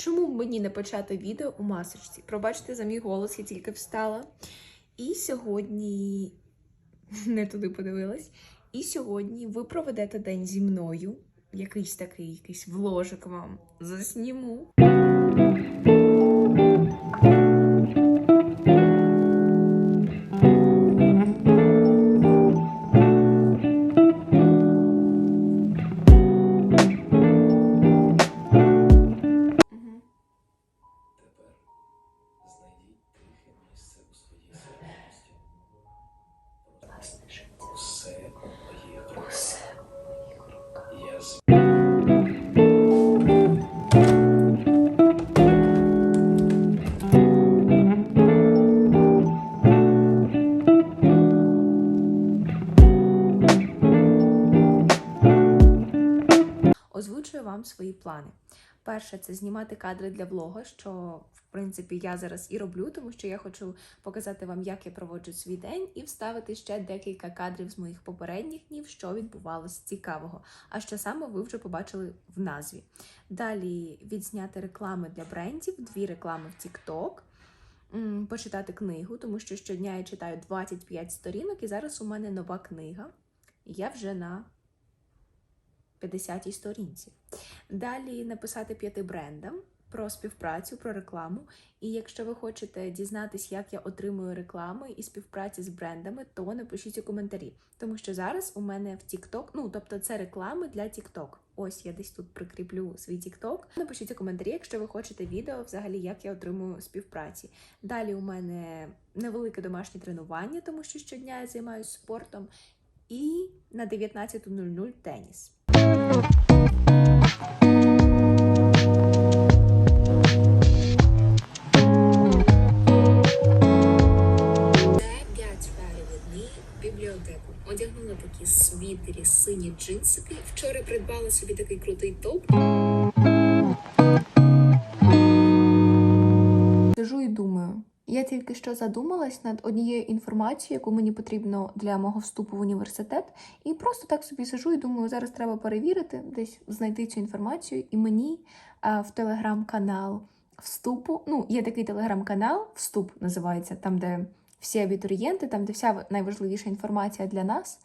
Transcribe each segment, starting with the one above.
чому мені не почати відео у масочці? Пробачте за мій голос, я тільки встала. І сьогодні не туди подивилась. І сьогодні ви проведете день зі мною. Якийсь такий, якийсь вложик вам засніму. Знайдіть тихе місце у своїй свідомості. Усе у моїх руках. Я з Озвучую вам свої плани. Перше, це знімати кадри для влога, що в принципі я зараз і роблю, тому що я хочу показати вам, як я проводжу свій день, і вставити ще декілька кадрів з моїх попередніх днів, що відбувалося цікавого. А що саме ви вже побачили в назві. Далі відзняти реклами для брендів, дві реклами в TikTok, почитати книгу, тому що щодня я читаю 25 сторінок, і зараз у мене нова книга. Я вже на 50-й сторінці. Далі написати п'яти брендам про співпрацю, про рекламу. І якщо ви хочете дізнатись, як я отримую реклами і співпраці з брендами, то напишіть у коментарі. Тому що зараз у мене в TikTok, ну тобто це реклами для TikTok. Ось я десь тут прикріплю свій TikTok. Напишіть у коментарі, якщо ви хочете відео, взагалі як я отримую співпраці. Далі у мене невелике домашнє тренування, тому що щодня я займаюся спортом. І на 19.00 теніс. Бібліотеку. Одягнула такі світері, сині джинсики. Вчора придбала собі такий крутий топ. Тільки що задумалась над однією інформацією, яку мені потрібно для мого вступу в університет, і просто так собі сижу і думаю, зараз треба перевірити, десь знайти цю інформацію. І мені а, в телеграм-канал вступу. Ну, є такий телеграм-канал, вступ називається, там, де всі абітурієнти, там, де вся найважливіша інформація для нас.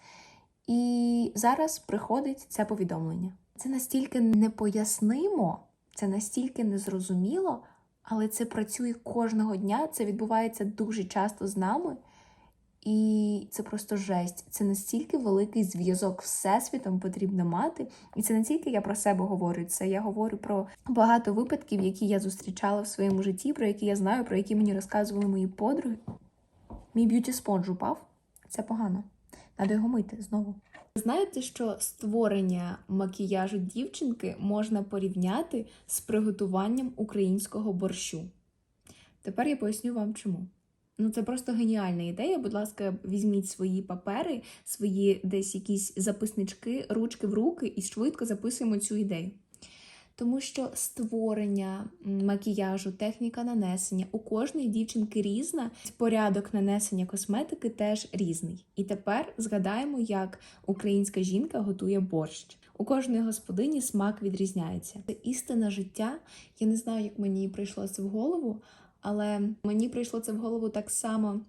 І зараз приходить це повідомлення. Це настільки непояснимо, це настільки незрозуміло, але це працює кожного дня, це відбувається дуже часто з нами. І це просто жесть. Це настільки великий зв'язок всесвітом потрібно мати. І це не тільки я про себе говорю, це я говорю про багато випадків, які я зустрічала в своєму житті, про які я знаю, про які мені розказували мої подруги. Мій б'юті спонж упав. Це погано. Надо його мити знову. Знаєте, що створення макіяжу дівчинки можна порівняти з приготуванням українського борщу? Тепер я поясню вам чому. Ну, це просто геніальна ідея. Будь ласка, візьміть свої папери, свої десь якісь записнички, ручки в руки і швидко записуємо цю ідею. Тому що створення макіяжу, техніка нанесення у кожної дівчинки різна, порядок нанесення косметики теж різний. І тепер згадаємо, як українська жінка готує борщ. У кожної господині смак відрізняється. Це істина життя. Я не знаю, як мені прийшло це в голову, але мені прийшло це в голову так само,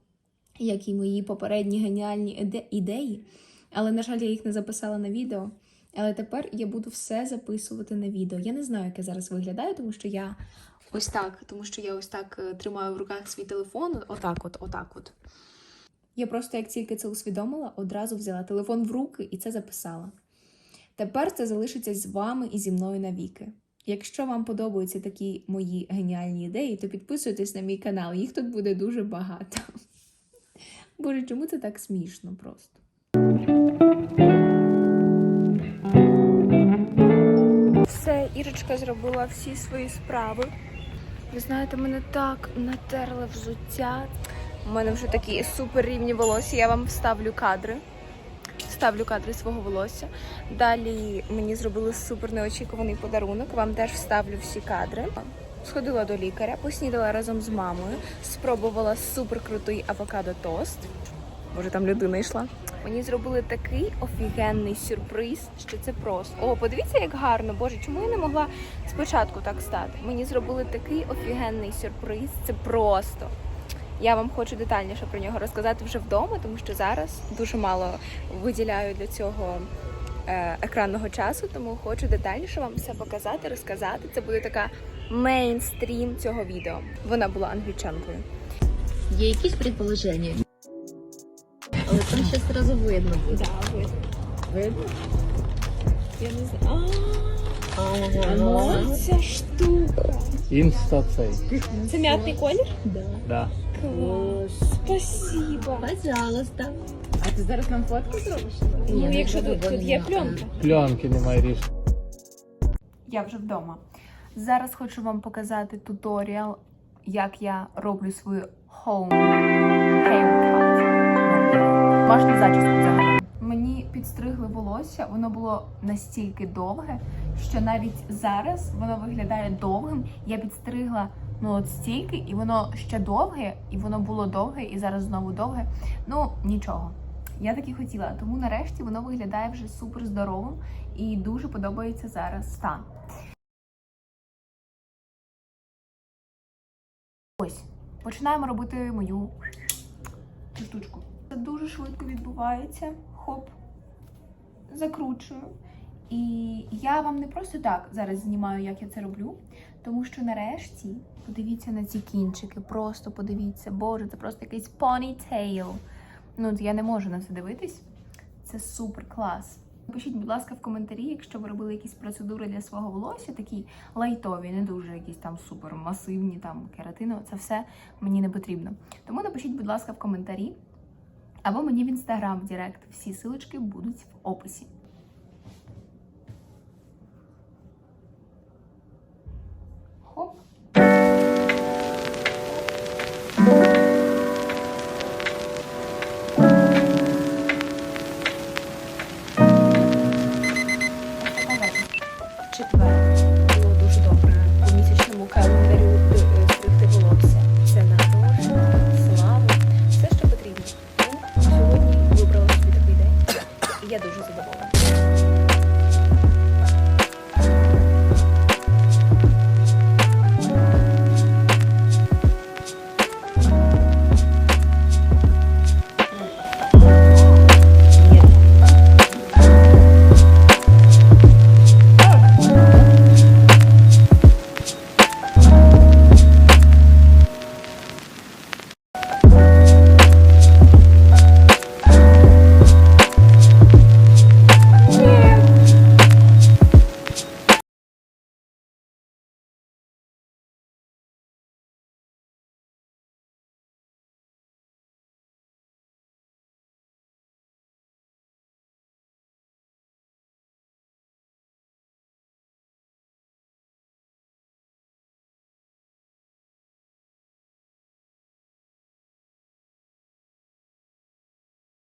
як і мої попередні геніальні іде- ідеї. Але, на жаль, я їх не записала на відео. Але тепер я буду все записувати на відео. Я не знаю, як я зараз виглядаю, тому що я ось так, тому що я ось так е, тримаю в руках свій телефон. Отак, от, отак, от. Я просто, як тільки це усвідомила, одразу взяла телефон в руки і це записала. Тепер це залишиться з вами і зі мною навіки. Якщо вам подобаються такі мої геніальні ідеї, то підписуйтесь на мій канал, їх тут буде дуже багато. Боже, чому це так смішно просто? Все, зробила всі свої справи. Ви знаєте, мене так натерли взуття. У мене вже такі супер рівні волосся. Я вам вставлю кадри. Вставлю кадри свого волосся. Далі мені зробили супер неочікуваний подарунок. Вам теж вставлю всі кадри. Сходила до лікаря, поснідала разом з мамою, спробувала супер крутий авокадо тост. Може, там людина йшла. Мені зробили такий офігенний сюрприз, що це просто. О, подивіться, як гарно. Боже, чому я не могла спочатку так стати? Мені зробили такий офігенний сюрприз. Це просто. Я вам хочу детальніше про нього розказати вже вдома, тому що зараз дуже мало виділяю для цього е, екранного часу, тому хочу детальніше вам все показати, розказати. Це буде така мейнстрім цього відео. Вона була англічанкою. Є якісь предположення? Там ще зразу видно буде. Да, видно. Видно? Я не знаю. Ага. ця штука. Інста цей. Це м'ятний колір? Да. Да. Клас. Спасибо. Пожалуйста. А ти зараз нам фотку зробиш? Ну, якщо тут, тут є пленка. Пленки немає рішення. Я вже вдома. Зараз хочу вам показати туторіал, як я роблю свою home haircut. Домашню зачіску взагалі. Мені підстригли волосся, воно було настільки довге, що навіть зараз воно виглядає довгим. Я підстригла ну от стільки, і воно ще довге, і воно було довге, і зараз знову довге. Ну нічого. Я так і хотіла, тому нарешті воно виглядає вже супер здоровим і дуже подобається зараз стан. Ось, починаємо робити мою штучку. Це дуже швидко відбувається. Хоп, закручую. І я вам не просто так зараз знімаю, як я це роблю, тому що нарешті подивіться на ці кінчики. Просто подивіться, боже, це просто якийсь понітейл. Ну, я не можу на це дивитись. Це супер клас. Напишіть, будь ласка, в коментарі, якщо ви робили якісь процедури для свого волосся, такі лайтові, не дуже якісь там супер масивні, там кератинові, це все мені не потрібно. Тому напишіть, будь ласка, в коментарі або мені в інстаграм в Директ. Всі силочки будуть в описі.